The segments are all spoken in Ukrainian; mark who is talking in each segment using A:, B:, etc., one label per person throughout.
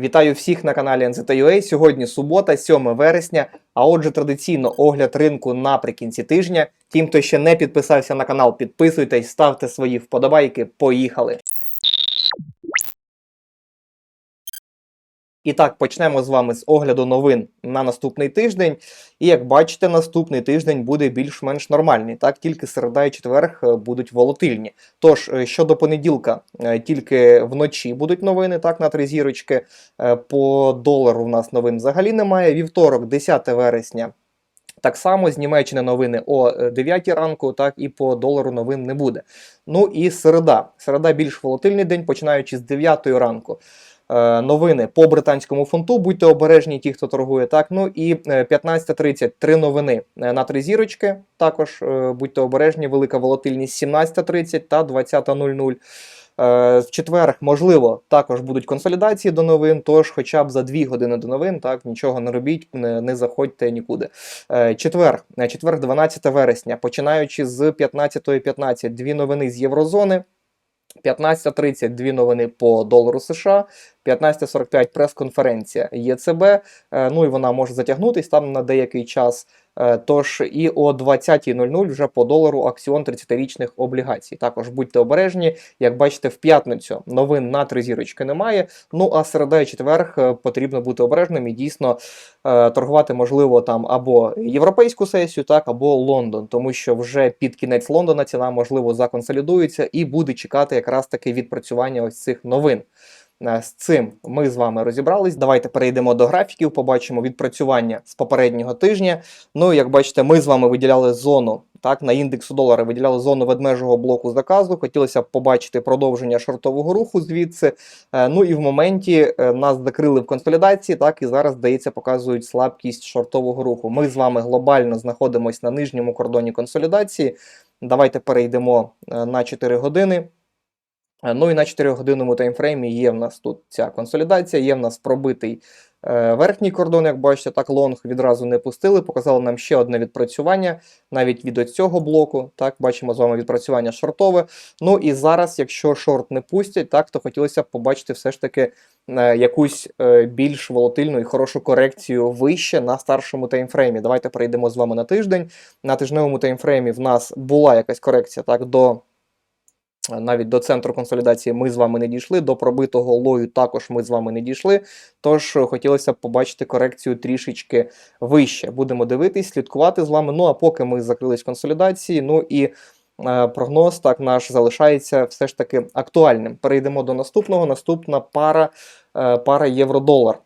A: Вітаю всіх на каналі NZUA. Сьогодні субота, 7 вересня. А отже, традиційно огляд ринку наприкінці тижня. Тим, хто ще не підписався на канал, підписуйтесь, ставте свої вподобайки. Поїхали! І так, почнемо з вами з огляду новин на наступний тиждень. І як бачите, наступний тиждень буде більш-менш нормальний. Так, тільки середа і четверг е, будуть волатильні. Тож, е, щодо понеділка, е, тільки вночі будуть новини, так, на три зірочки. По долару в нас новин взагалі немає. Вівторок, 10 вересня. Так само з Німеччини новини о 9 ранку, так і по долару новин не буде. Ну і середа. Середа більш волатильний день, починаючи з 9 ранку. Е, Новини по британському фунту, будьте обережні, ті, хто торгує так. Ну і е, 15.30 три новини е, на три зірочки. Також е, будьте обережні, велика волатильність 17.30 та 20.00. Е, В четвер, можливо, також будуть консолідації до новин, тож хоча б за 2 години до новин, так, нічого не робіть, не, не заходьте нікуди. Е, Четвер, е, четвер, 12 вересня, починаючи з 15.15, 15, дві новини з Єврозони. 15.30 дві новини по долару США, 15.45 прес-конференція ЄЦБ. е, Ну і вона може затягнутись там на деякий час. Е, Тож і о 20.00 вже по долару акціон 30-річних облігацій. Також будьте обережні. Як бачите, в п'ятницю новин на три зірочки немає. Ну а середа і четверг е, потрібно бути обережним і дійсно е, торгувати можливо там або європейську сесію, так або Лондон, тому що вже під кінець Лондона ціна можливо законсолідується і буде чекати якраз таки відпрацювання ось цих новин. Е, З цим ми з вами розібрались. Давайте перейдемо до графіків, побачимо відпрацювання з попереднього тижня. Ну, як бачите, ми з вами виділяли зону. Так, на індексу долара виділяли зону ведмежого блоку заказу. Хотілося б побачити продовження шортового руху звідси. Е, Ну і в моменті е, нас закрили в консолідації, так і зараз, здається, показують слабкість шортового руху. Ми з вами глобально знаходимося на нижньому кордоні консолідації. Давайте перейдемо на 4 години. Е, Ну і на 4-годинному таймфреймі є в нас тут ця консолідація, є в нас пробитий е, верхній кордон, як бачите, так лонг відразу не пустили, показали нам ще одне відпрацювання навіть від цього блоку. Так, бачимо з вами відпрацювання шортове. Ну і зараз, якщо шорт не пустять, так, то хотілося б побачити все ж таки е, якусь більш волатильну і хорошу корекцію вище на старшому таймфреймі. Давайте перейдемо з вами на тиждень. На тижневому таймфреймі в нас була якась корекція так, до навіть до центру консолідації ми з вами не дійшли, до пробитого лою також ми з вами не дійшли. Тож е, хотілося б побачити корекцію трішечки вище. Будемо дивитись, слідкувати з вами. Ну а поки ми закрились консолідації, ну і е, прогноз так наш залишається все ж таки актуальним. Перейдемо до наступного. Наступна пара, е, пара євро-долар.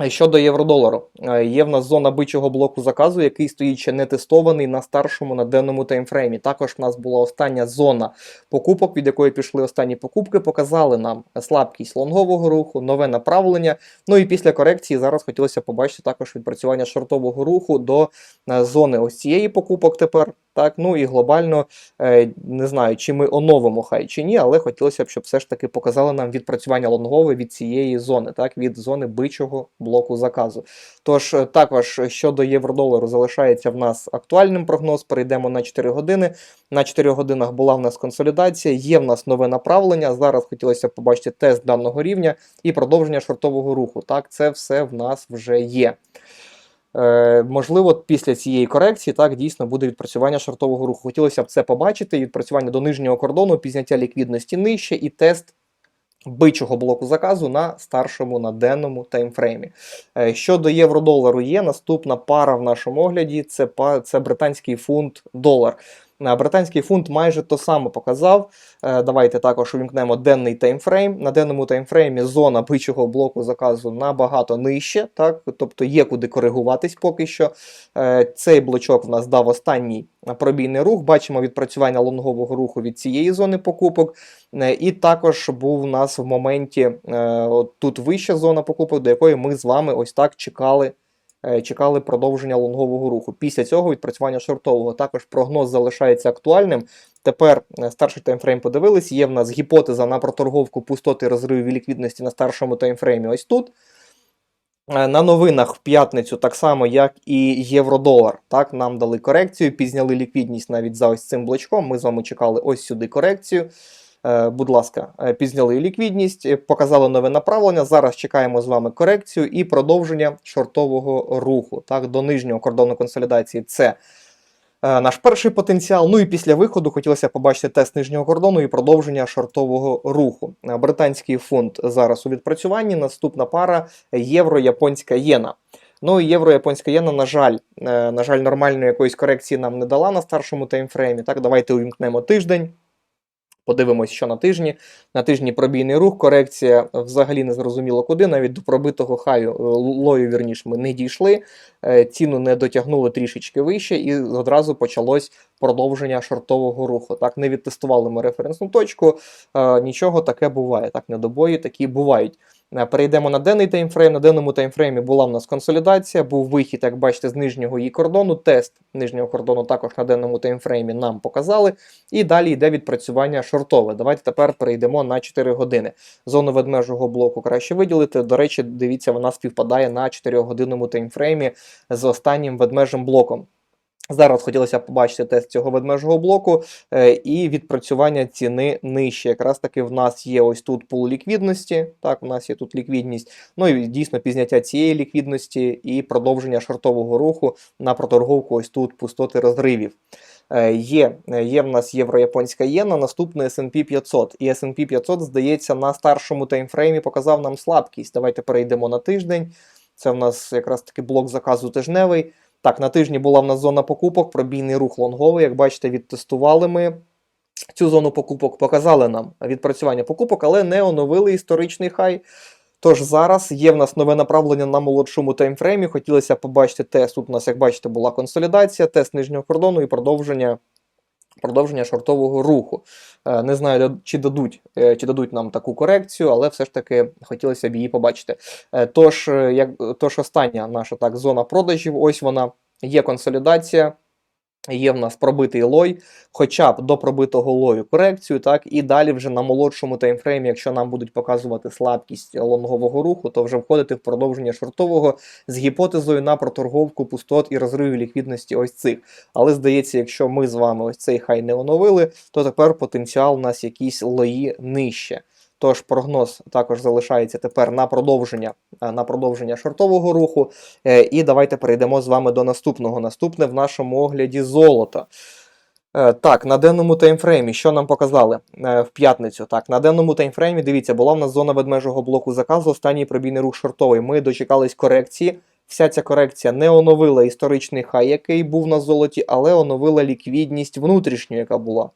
A: Е, Щодо євро-долару, е, є в нас зона бичого блоку заказу, який стоїть ще не тестований на старшому на денному таймфреймі. Також в нас була остання зона покупок, від якої пішли останні покупки, показали нам слабкість лонгового руху, нове направлення. Ну і після корекції зараз хотілося побачити також відпрацювання шортового руху до е, зони ось цієї покупок тепер. Так, ну і глобально е, не знаю, чи ми оновимо хай чи ні, але хотілося б, щоб все ж таки показали нам відпрацювання лонгове від цієї зони, так, від зони бичого блоку заказу. Тож е, також щодо євро-долару залишається в нас актуальним прогноз. Перейдемо на 4 години. На 4 годинах була в нас консолідація, є в нас нове направлення. Зараз хотілося б побачити тест даного рівня і продовження шортового руху. Так, це все в нас вже є. Е, можливо, після цієї корекції так дійсно буде відпрацювання шортового руху. Хотілося б це побачити. Відпрацювання до нижнього кордону, пізняття ліквідності нижче і тест бичого блоку заказу на старшому на денному таймфреймі. Е, Щодо євро-долару, є наступна пара в нашому огляді: це це британський фунт долар. Е, Британський фунт майже то саме показав. Е, Давайте також увімкнемо денний таймфрейм. На денному таймфреймі зона бичого блоку заказу набагато нижче, так? тобто є куди коригуватись поки що. Е, Цей блочок в нас дав останній пробійний рух. Бачимо відпрацювання лонгового руху від цієї зони покупок. І також був у нас в моменті от тут вища зона покупок, до якої ми з вами ось так чекали. Е, Чекали продовження лонгового руху. Після цього відпрацювання шортового. Також прогноз залишається актуальним. Тепер е, старший таймфрейм подивились. Є в нас гіпотеза на проторговку пустоти розривів ліквідності на старшому таймфреймі. Ось тут. Е, На новинах в п'ятницю, так само як і євро-долар. Так, нам дали корекцію, пізняли ліквідність навіть за ось цим блочком. Ми з вами чекали ось сюди корекцію. Е, Будь ласка, е, підзняли ліквідність, е, показали нове направлення. Зараз чекаємо з вами корекцію і продовження шортового руху. Так, до нижнього кордону консолідації це наш перший потенціал. Ну і після виходу хотілося побачити тест нижнього кордону і продовження шортового руху. Британський фунт зараз у відпрацюванні. Наступна пара євро-японська єна. Ну і євро-японська єна, на жаль, на жаль, нормальної якоїсь корекції нам не дала на старшому таймфреймі. Так, давайте увімкнемо тиждень. Подивимось, що на тижні. На тижні пробійний рух, корекція взагалі не зрозуміло куди. Навіть до пробитого хаю е, лою, вірніш, ми не дійшли. Е, Ціну не дотягнули трішечки вище, і одразу почалось продовження шортового руху. Так, не відтестували ми референсну точку. Е, Нічого таке буває. Так, недобої такі бувають. Е, Перейдемо на денний таймфрейм. На денному таймфреймі була в нас консолідація, був вихід, як бачите, з нижнього її кордону. Тест нижнього кордону також на денному таймфреймі нам показали. І далі йде відпрацювання шортове. Давайте тепер перейдемо на 4 години. Зону ведмежого блоку краще виділити. До речі, дивіться, вона співпадає на 4-годинному таймфреймі з останнім ведмежим блоком. Зараз хотілося б побачити тест цього ведмежого блоку е, і відпрацювання ціни нижче. Якраз таки в нас є ось тут пул ліквідності. Так, у нас є тут ліквідність. Ну і дійсно пізняття цієї ліквідності і продовження шортового руху на проторговку ось тут пустоти розривів. Е, Є, е, є в нас євро-японська єна, наступний S&P 500. І S&P 500, здається, на старшому таймфреймі показав нам слабкість. Давайте перейдемо на тиждень. Це в нас якраз таки блок заказу тижневий. Так, на тижні була в нас зона покупок, пробійний рух лонговий. Як бачите, відтестували ми цю зону покупок, показали нам відпрацювання покупок, але не оновили історичний хай. Тож зараз є в нас нове направлення на молодшому таймфреймі. Хотілося побачити тест. Тут у нас, як бачите, була консолідація, тест нижнього кордону і продовження. Продовження шортового руху. Е, Не знаю, чи дадуть, е, чи дадуть нам таку корекцію, але все ж таки хотілося б її побачити. Е, Тож, як, тож остання наша так, зона продажів, ось вона, є консолідація, є в нас пробитий лой, хоча б до пробитого лою корекцію, так, і далі вже на молодшому таймфреймі, якщо нам будуть показувати слабкість лонгового руху, то вже входити в продовження шортового з гіпотезою на проторговку пустот і розривів ліквідності ось цих. Але здається, якщо ми з вами ось цей хай не оновили, то тепер потенціал у нас якісь лої нижче. Тож прогноз також залишається тепер на продовження, е, на продовження шортового руху. Е, І давайте перейдемо з вами до наступного. Наступне в нашому огляді золото. Е, Так, на денному таймфреймі, що нам показали в п'ятницю? Так, на денному таймфреймі, дивіться, була в нас зона ведмежого блоку заказу, останній пробійний рух шортовий. Ми дочекались корекції. Вся ця корекція не оновила історичний хай, який був на золоті, але оновила ліквідність внутрішню, яка була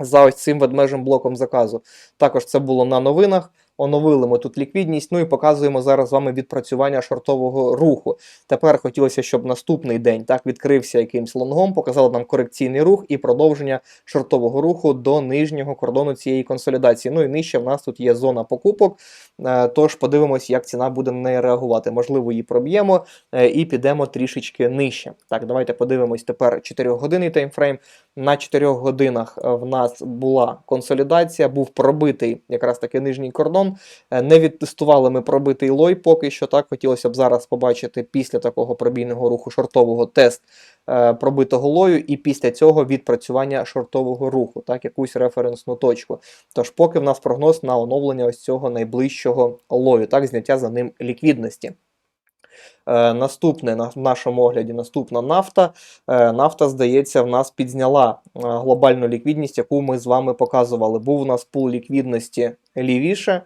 A: за ось цим ведмежим блоком заказу. Також це було на новинах. Оновили ми тут ліквідність, ну і показуємо зараз з вами відпрацювання шортового руху. Тепер хотілося, щоб наступний день так відкрився якимсь лонгом, показали нам корекційний рух і продовження шортового руху до нижнього кордону цієї консолідації. Ну і нижче в нас тут є зона покупок. Е, Тож подивимось, як ціна буде на неї реагувати. Можливо, її проб'ємо е, і підемо трішечки нижче. Так, давайте подивимось тепер 4-годинний таймфрейм. На 4 годинах в нас була консолідація, був пробитий якраз таки нижній кордон. Е, Не відтестували ми пробитий лой поки що. Так хотілося б зараз побачити після такого пробійного руху шортового тест е, пробитого лою, і після цього відпрацювання шортового руху, так, якусь референсну точку. Тож, поки в нас прогноз на оновлення ось цього найближчого лою, так, зняття за ним ліквідності. Е, наступне на в нашому огляді наступна нафта. Нафта, здається, в нас підзняла глобальну ліквідність, яку ми з вами показували. Був у нас пул ліквідності лівіше.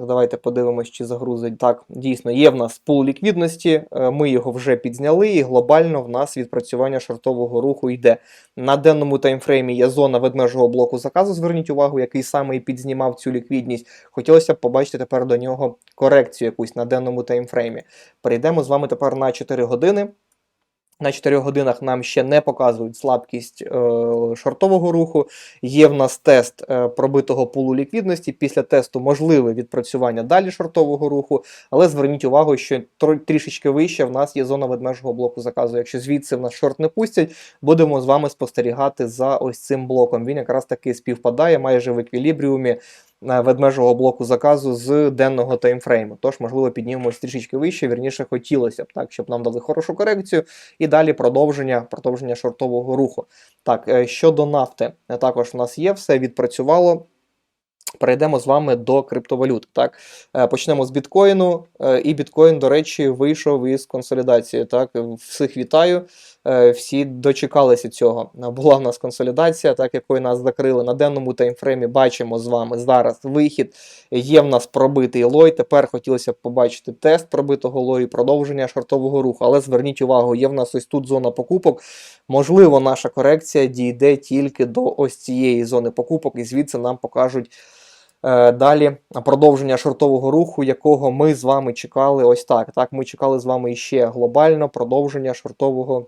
A: Давайте подивимось, чи загрузить. Так, дійсно, є в нас пул ліквідності, е, ми його вже підзняли, і глобально в нас відпрацювання шортового руху йде. На денному таймфреймі є зона ведмежого блоку заказу. Зверніть увагу, який саме і підзнімав цю ліквідність. Хотілося б побачити тепер до нього корекцію якусь на денному таймфреймі. Перейдемо з вами тепер на 4 години. На 4 годинах нам ще не показують слабкість е, шортового руху. Є в нас тест е, пробитого пулу ліквідності. Після тесту можливе відпрацювання далі шортового руху, але зверніть увагу, що тро- трішечки вище в нас є зона ведмежого блоку заказу. Якщо звідси в нас шорт не пустять, будемо з вами спостерігати за ось цим блоком. Він якраз таки співпадає майже в еквілібріумі ведмежого блоку заказу з денного таймфрейму. Тож, можливо, піднімемось трішечки вище. Вірніше хотілося б так, щоб нам дали хорошу корекцію. І далі продовження, продовження шортового руху. Так, е, щодо нафти, е, також в нас є, все відпрацювало. Перейдемо з вами до криптовалют. Так, Е, почнемо з біткоїну. Е, І біткоін, до речі, вийшов із консолідації. Так, всіх вітаю. Е, Всі дочекалися цього. Е, Була в нас консолідація, так якою нас закрили на денному таймфреймі. Бачимо з вами зараз вихід. Є в нас пробитий лой. Тепер хотілося б побачити тест пробитого лою, продовження шортового руху. Але зверніть увагу, є в нас ось тут зона покупок. Можливо, наша корекція дійде тільки до ось цієї зони покупок, і звідси нам покажуть. Е, Далі продовження шортового руху, якого ми з вами чекали ось так. Так, ми чекали з вами іще глобально продовження шортового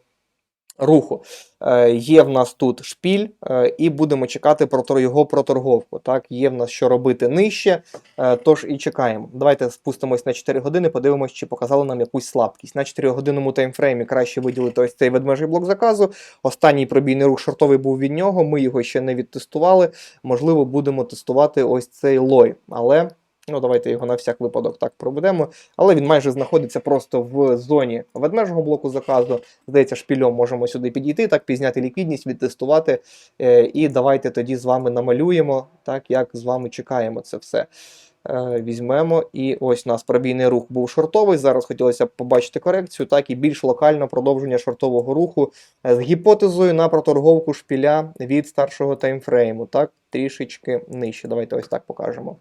A: руху. Е, Є в нас тут шпіль, е, і будемо чекати про його проторговку. Так, є в нас що робити нижче, е, тож і чекаємо. Давайте спустимось на 4 години, подивимось, чи показали нам якусь слабкість. На 4 годинному таймфреймі краще виділити ось цей ведмежий блок заказу. Останній пробійний рух шортовий був від нього. Ми його ще не відтестували. Можливо, будемо тестувати ось цей лой. Але ну давайте його на всяк випадок так проведемо. Але він майже знаходиться просто в зоні ведмежого блоку заказу. Здається, шпільом можемо сюди підійти, так пізняти ліквідність, відтестувати. Е, і давайте тоді з вами намалюємо, так як з вами чекаємо це все. Е, Візьмемо, і ось у нас пробійний рух був шортовий. Зараз хотілося б побачити корекцію, так і більш локально продовження шортового руху е, з гіпотезою на проторговку шпіля від старшого таймфрейму. Так, трішечки нижче. Давайте ось так покажемо.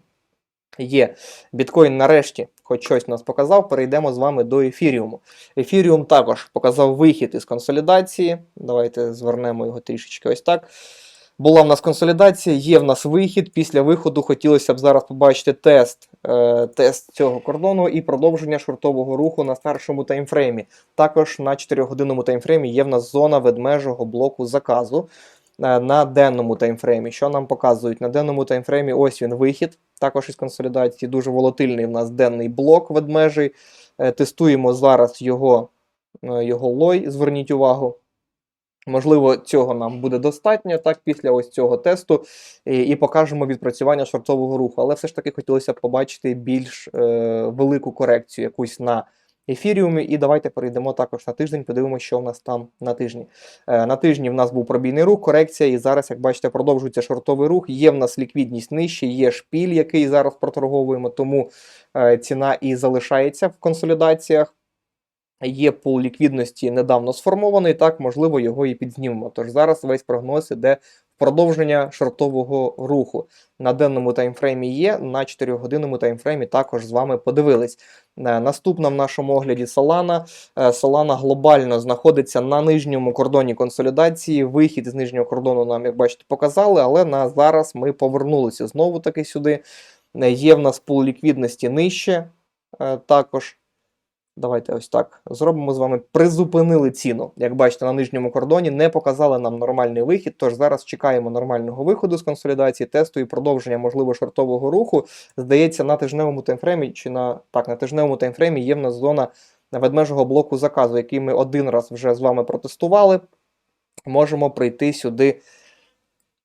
A: Є. Біткоін нарешті хоч щось нас показав. Перейдемо з вами до ефіріуму. Ефіріум також показав вихід із консолідації. Давайте звернемо його трішечки ось так. Була в нас консолідація, є в нас вихід. Після виходу хотілося б зараз побачити тест, е, тест цього кордону і продовження шортового руху на старшому таймфреймі. Також на 4-годинному таймфреймі є в нас зона ведмежого блоку заказу. Е, На денному таймфреймі. Що нам показують? На денному таймфреймі ось він вихід, також із консолідації. Дуже волатильний в нас денний блок ведмежий. Е, Тестуємо зараз його, е, його лой, зверніть увагу. Можливо, цього нам буде достатньо так після ось цього тесту, і, і покажемо відпрацювання шортового руху. Але все ж таки хотілося побачити більш е, велику корекцію якусь на ефіріумі. І давайте перейдемо також на тиждень, подивимося, що в нас там на тижні. Е, на тижні в нас був пробійний рух, корекція, і зараз, як бачите, продовжується шортовий рух. Є в нас ліквідність нижче, є шпіль, який зараз проторговуємо, тому е, ціна і залишається в консолідаціях. Є пул ліквідності недавно сформований, так можливо його і підзнімемо. Тож зараз весь прогноз іде продовження шортового руху. На денному таймфреймі є, на 4-годинному таймфреймі також з вами подивились. Е, Наступна в нашому огляді Solana. Е, Solana глобально знаходиться на нижньому кордоні консолідації. Вихід з нижнього кордону нам, як бачите, показали, але на зараз ми повернулися знову таки сюди. Е, Є в нас пул ліквідності нижче е, також. Давайте ось так зробимо з вами. Призупинили ціну. Як бачите, на нижньому кордоні не показали нам нормальний вихід. Тож зараз чекаємо нормального виходу з консолідації, тесту і продовження можливо шортового руху. Здається, на тижневому таймфреймі чи на так, на тижневому таймфреймі є в нас зона ведмежого блоку заказу, який ми один раз вже з вами протестували. Можемо прийти сюди.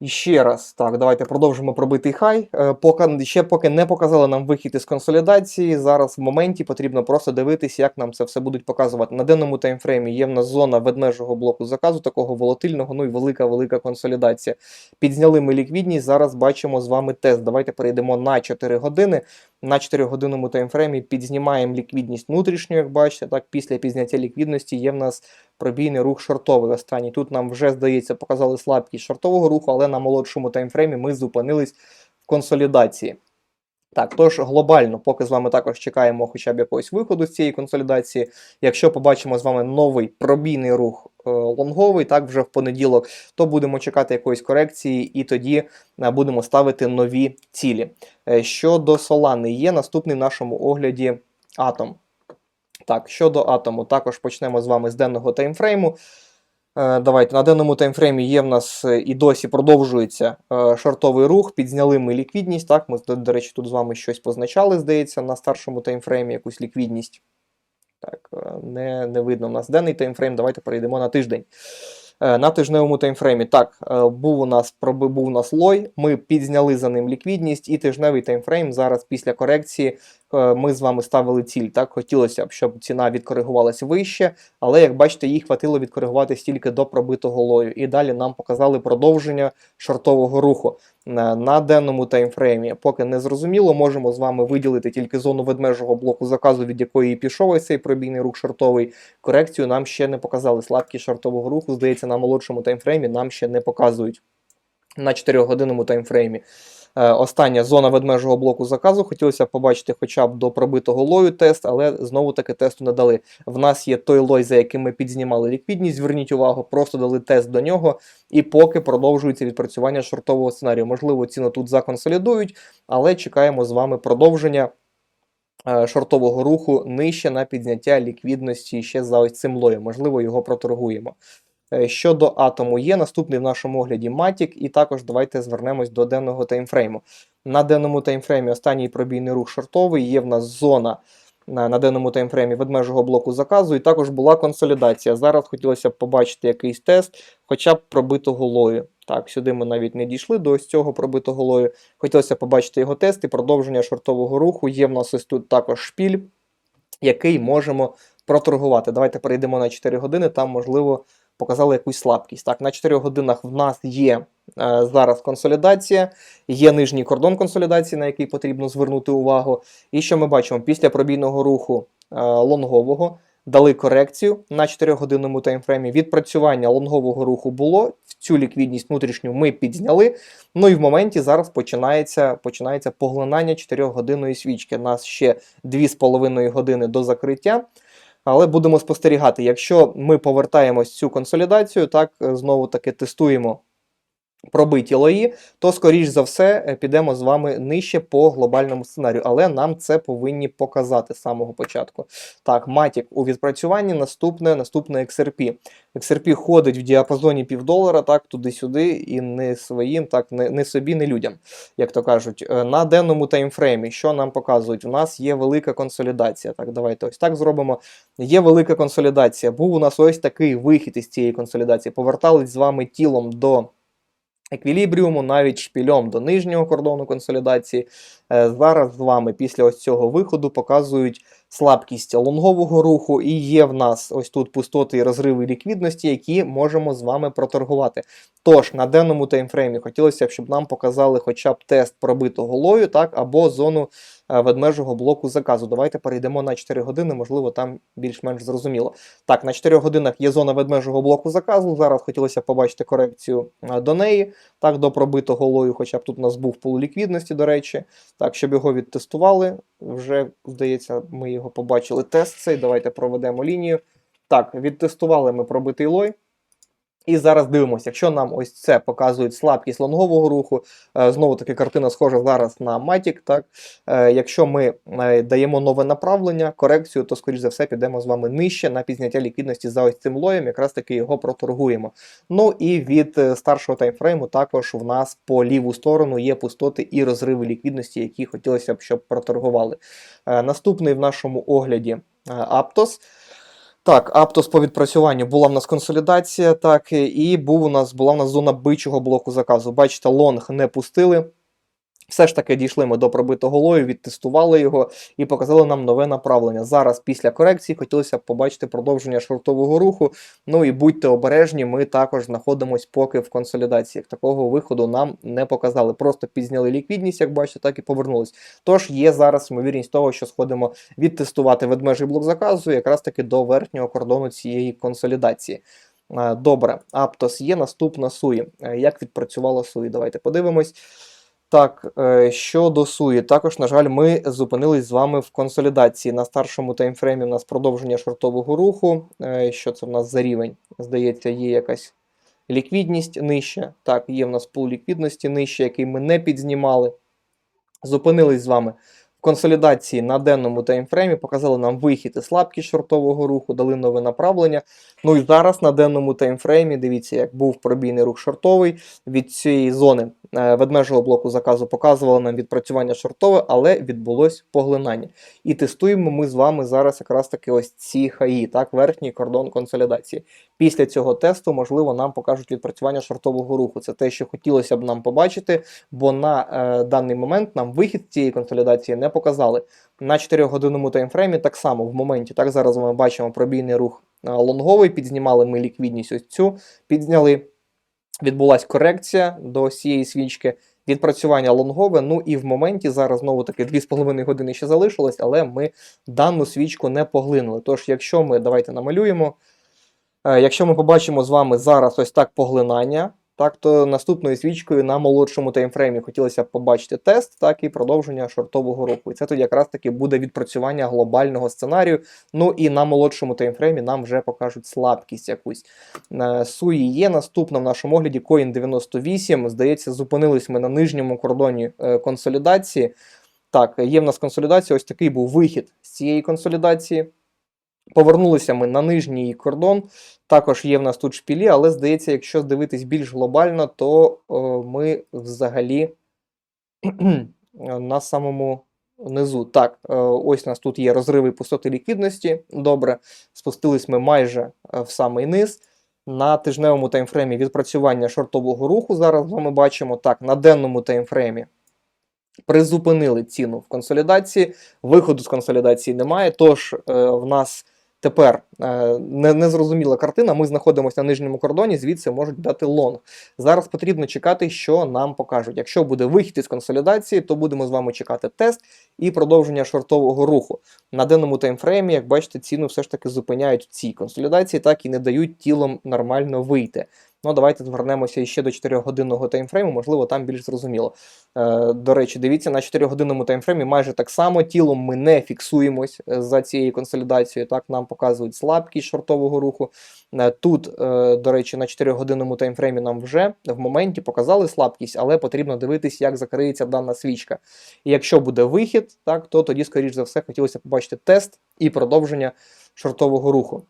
A: І ще раз, так, давайте продовжимо пробитий хай. Е, Поки, ще поки не показали нам вихід із консолідації. Зараз в моменті потрібно просто дивитися, як нам це все будуть показувати. На денному таймфреймі є в нас зона ведмежого блоку заказу, такого волатильного, ну і велика-велика консолідація. Підзняли ми ліквідність. Зараз бачимо з вами тест. Давайте перейдемо на 4 години. На 4-годинному таймфреймі підзнімаємо ліквідність внутрішню, як бачите. Так, після підняття ліквідності є в нас пробійний рух шортовий останній. Тут нам вже, здається, показали слабкість шортового руху, але на молодшому таймфреймі ми зупинились в консолідації. Так, тож глобально, поки з вами також чекаємо хоча б якогось виходу з цієї консолідації. Якщо побачимо з вами новий пробійний рух е, лонговий, так вже в понеділок, то будемо чекати якоїсь корекції і тоді е, будемо ставити нові цілі. Е, щодо Solana, є наступний в нашому огляді атом. Так, щодо атому, також почнемо з вами з денного таймфрейму. Е, Давайте на денному таймфреймі є в нас е, і досі продовжується е, шортовий рух. Підзняли ми ліквідність. Так, ми, до, речі, тут з вами щось позначали, здається, на старшому таймфреймі якусь ліквідність. Так, не, не видно в нас денний таймфрейм. Давайте перейдемо на тиждень. На тижневому таймфреймі так, був у нас був у нас лой, ми підзняли за ним ліквідність, і тижневий таймфрейм зараз після корекції ми з вами ставили ціль. Так, хотілося б, щоб ціна відкоригувалася вище, але як бачите, їй хватило відкоригувати стільки до пробитого лою. І далі нам показали продовження шортового руху на, на денному таймфреймі. Поки не зрозуміло, можемо з вами виділити тільки зону ведмежого блоку заказу, від якої і пішов цей пробійний рух шортовий. Корекцію нам ще не показали. Слабкість шортового руху, здається, на молодшому таймфреймі нам ще не показують. На 4-годинному таймфреймі. Е, Остання зона ведмежого блоку заказу. Хотілося побачити хоча б до пробитого лою тест, але знову таки тесту не дали. В нас є той лой, за яким ми підзнімали ліквідність. Зверніть увагу, просто дали тест до нього, і поки продовжується відпрацювання шортового сценарію. Можливо, ціну тут законсолідують, але чекаємо з вами продовження. е, Шортового руху нижче на підняття ліквідності ще за ось цим лоєм. Можливо, його проторгуємо. Е, Щодо атому є наступний в нашому огляді Matic, і також давайте звернемось до денного таймфрейму. На денному таймфреймі останній пробійний рух шортовий, є в нас зона на, на денному таймфреймі ведмежого блоку заказу, і також була консолідація. Зараз хотілося б побачити якийсь тест, хоча б пробитого лою. Так, сюди ми навіть не дійшли до ось цього пробитого лою. Хотілося б побачити його тест і продовження шортового руху. Є в нас ось тут також шпіль, який можемо проторгувати. Давайте перейдемо на 4 години, там можливо показали якусь слабкість. Так, на 4 годинах в нас є е, зараз консолідація, є нижній кордон консолідації, на який потрібно звернути увагу. І що ми бачимо? Після пробійного руху е, лонгового дали корекцію на 4-годинному таймфреймі. Відпрацювання лонгового руху було. Цю ліквідність внутрішню ми підзняли. Ну і в моменті зараз починається, починається поглинання 4-годинної свічки. У нас ще 2,5 години до закриття. Але будемо спостерігати, якщо ми повертаємось цю консолідацію, так е, знову таки тестуємо пробиті лої, то скоріш за все е, підемо з вами нижче по глобальному сценарію, але нам це повинні показати з самого початку. Так, Matic у відпрацюванні наступне, наступне XRP. XRP ходить в діапазоні півдолара, так, туди-сюди, і не своїм, так, не, не собі, не людям, як то кажуть. Е, На денному таймфреймі, що нам показують? У нас є велика консолідація. Так, давайте ось так зробимо. Є велика консолідація. Був у нас ось такий вихід із цієї консолідації. Повертались з вами тілом до еквілібріуму, навіть шпільом до нижнього кордону консолідації. Е, Зараз з вами після ось цього виходу показують слабкість лонгового руху, і є в нас ось тут пустоти і розриви ліквідності, які можемо з вами проторгувати. Тож на денному таймфреймі хотілося б, щоб нам показали хоча б тест пробитого лою, так, або зону ведмежого блоку заказу. Давайте перейдемо на 4 години, можливо, там більш-менш зрозуміло. Так, на 4 годинах є зона ведмежого блоку заказу. Зараз хотілося побачити корекцію е, до неї, так, до пробитого лою, хоча б тут у нас був пул ліквідності, до речі. Так, щоб його відтестували, вже, здається, ми його побачили. Тест цей. Давайте проведемо лінію. Так, відтестували ми пробитий лой. І зараз дивимося, якщо нам ось це показують слабкість лонгового руху, е, знову таки картина схожа зараз на Matic, так? Е, Якщо ми е, даємо нове направлення, корекцію, то, скоріш за все, підемо з вами нижче на підняття ліквідності за ось цим лоєм, якраз таки його проторгуємо. Ну і від старшого таймфрейму також в нас по ліву сторону є пустоти і розриви ліквідності, які хотілося б, щоб проторгували. Наступний в нашому огляді Aptos. Так, Аптос по відпрацюванню була в нас консолідація, так, і був у нас, була в нас зона бичого блоку заказу. Бачите, лонг не пустили. Все ж таки дійшли ми до пробитого лою, відтестували його і показали нам нове направлення. Зараз, після корекції, хотілося б побачити продовження шортового руху. Ну і будьте обережні, ми також знаходимося поки в консолідації. Такого виходу нам не показали. Просто підзняли ліквідність, як бачите, так і повернулись. Тож є зараз ймовірність того, що сходимо відтестувати ведмежий блок заказу, якраз таки до верхнього кордону цієї консолідації. Е, Добре, Аптос є наступна суї. Е, Як відпрацювала суї? Давайте подивимось. Так, е, щодо суї, також, на жаль, ми зупинились з вами в консолідації. На старшому таймфреймі у нас продовження шортового руху. Е, Що це в нас за рівень? Здається, є якась ліквідність нижча. Так, є в нас пул ліквідності нижче, який ми не підзнімали. Зупинились з вами консолідації на денному таймфреймі, показали нам вихід і слабкість шортового руху, дали нове направлення. Ну і зараз на денному таймфреймі, дивіться, як був пробійний рух шортовий від цієї зони е, ведмежого блоку заказу показувало нам відпрацювання шортове, але відбулось поглинання. І тестуємо ми з вами зараз якраз таки ось ці хаї, так, верхній кордон консолідації. Після цього тесту, можливо, нам покажуть відпрацювання шортового руху. Це те, що хотілося б нам побачити, бо на е, даний момент нам вихід цієї консолідації не показали. На 4-годинному таймфреймі так само в моменті. Так, зараз ми бачимо пробійний рух лонговий, підзнімали ми ліквідність ось цю, підзняли. Відбулась корекція до цієї свічки, відпрацювання лонгове. Ну і в моменті зараз знову таки 2,5 години ще залишилось, але ми дану свічку не поглинули. Тож, якщо ми давайте намалюємо. Е, Якщо ми побачимо з вами зараз ось так поглинання, так, то наступною свічкою на молодшому таймфреймі хотілося б побачити тест, так і продовження шортового руху. І це тоді якраз таки буде відпрацювання глобального сценарію. Ну і на молодшому таймфреймі нам вже покажуть слабкість якусь. Е, Суї є наступна в нашому огляді Coin 98. Здається, зупинились ми на нижньому кордоні е, консолідації. Так, є в нас консолідація, ось такий був вихід з цієї консолідації. Повернулися ми на нижній кордон. Також є в нас тут шпілі, але здається, якщо дивитись більш глобально, то о, ми взагалі на самому низу. Так, е, ось у нас тут є розриви пустоти ліквідності. Добре, спустились ми майже е, в самий низ. На тижневому таймфреймі відпрацювання шортового руху. Зараз ми бачимо так, на денному таймфреймі призупинили ціну в консолідації. Виходу з консолідації немає. Тож е, в нас тепер е, не, незрозуміла картина. Ми знаходимося на нижньому кордоні, звідси можуть дати лонг. Зараз потрібно чекати, що нам покажуть. Якщо буде вихід із консолідації, то будемо з вами чекати тест і продовження шортового руху. На денному таймфреймі, як бачите, ціну все ж таки зупиняють в цій консолідації, так і не дають тілом нормально вийти. Ну, давайте звернемося ще до 4-годинного таймфрейму, можливо, там більш зрозуміло. Е, до речі, дивіться, на 4-годинному таймфреймі майже так само тілом ми не фіксуємось е, за цією консолідацією. Так, нам показують слабкість шортового руху. Е, Тут, е, до речі, на 4-годинному таймфреймі нам вже в моменті показали слабкість, але потрібно дивитись, як закриється дана свічка. І якщо буде вихід, так, то тоді, скоріш за все, хотілося побачити тест і продовження шортового руху.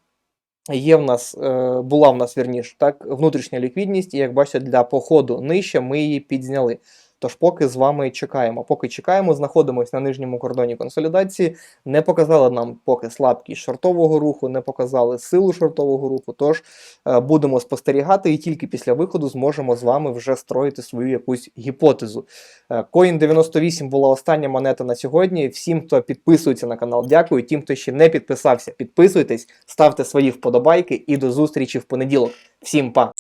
A: Є в нас, е, була в нас вірніше, так, внутрішня ліквідність, і як бачите, для походу нижче ми її підзняли. Тож поки з вами чекаємо. Поки чекаємо, знаходимося на нижньому кордоні консолідації. Не показали нам поки слабкість шортового руху, не показали силу шортового руху. Тож е, будемо спостерігати і тільки після виходу зможемо з вами вже строїти свою якусь гіпотезу. Е, Coin 98 була остання монета на сьогодні. Всім, хто підписується на канал, дякую. Тим, хто ще не підписався, підписуйтесь, ставте свої вподобайки і до зустрічі в понеділок. Всім па!